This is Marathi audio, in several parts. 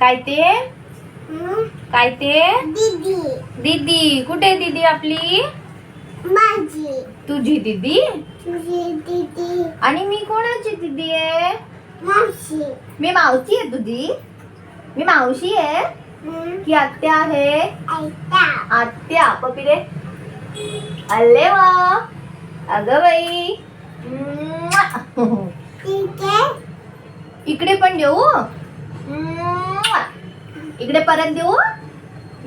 काय ते? काय ते? दीदी. दीदी. कुठे दीदी आपली? माझी. तुझी दीदी? तुझी दीदी. आणि मी कोणाची दीदी आहे? मावशी. मी मावशी आहे तुझी? मी मावशी आहे? हं? की आत्या आहे? आत्या. पप्पी दे. अल्ले वा. अगं बाई. इकडे पण देऊ? म्वा. इकडे परत देऊ?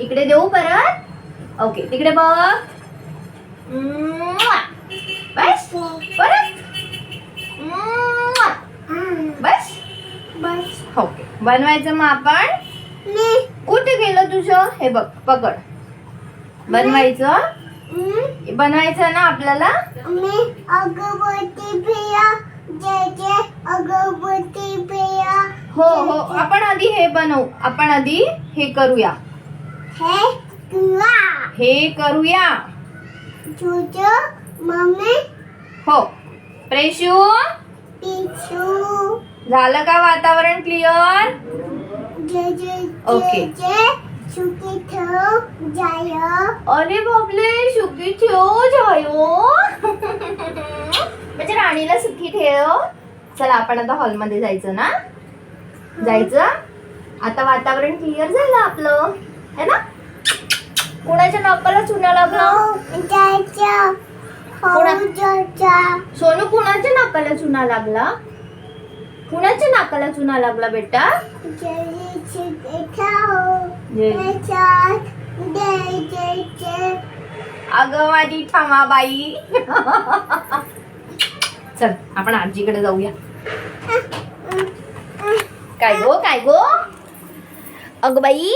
इकडे देऊ परत? ओके तिकडे बघ. बस. परत. बस. बस. ओके बनवायचं मग आपण? कुठे गेलं तुझं? हे बघ पकड. बनवायचं? हं? बनवायचं ना आपल्याला? मी अगरबत्ती पिया. जे जे अगरबत्ती हो हो. आपण आधी हे बनवू. आपण आधी हे करूया. हे तुला हे करूया. मम्मी. हो. प्रेशू. पिशू झालं का वातावरण क्लिअर? जे जे ओके. ठेव जाय. अरे बापले सुखी ठेव जायो. म्हणजे राणीला सुखी ठेव. चला आपण आता हॉलमध्ये जायचं ना? जायचं? आता वातावरण क्लिअर झालं आपलं. है ना? कुणाच्या नापाला चुना लागला सोनू कुणाच्या नाकाला चुना लागला? कुणाच्या नाकाला चुना लागला बेटा? अगं माझी ठामाबाई. चल आपण आजीकडे जाऊया. काय गो काय गो अग बाई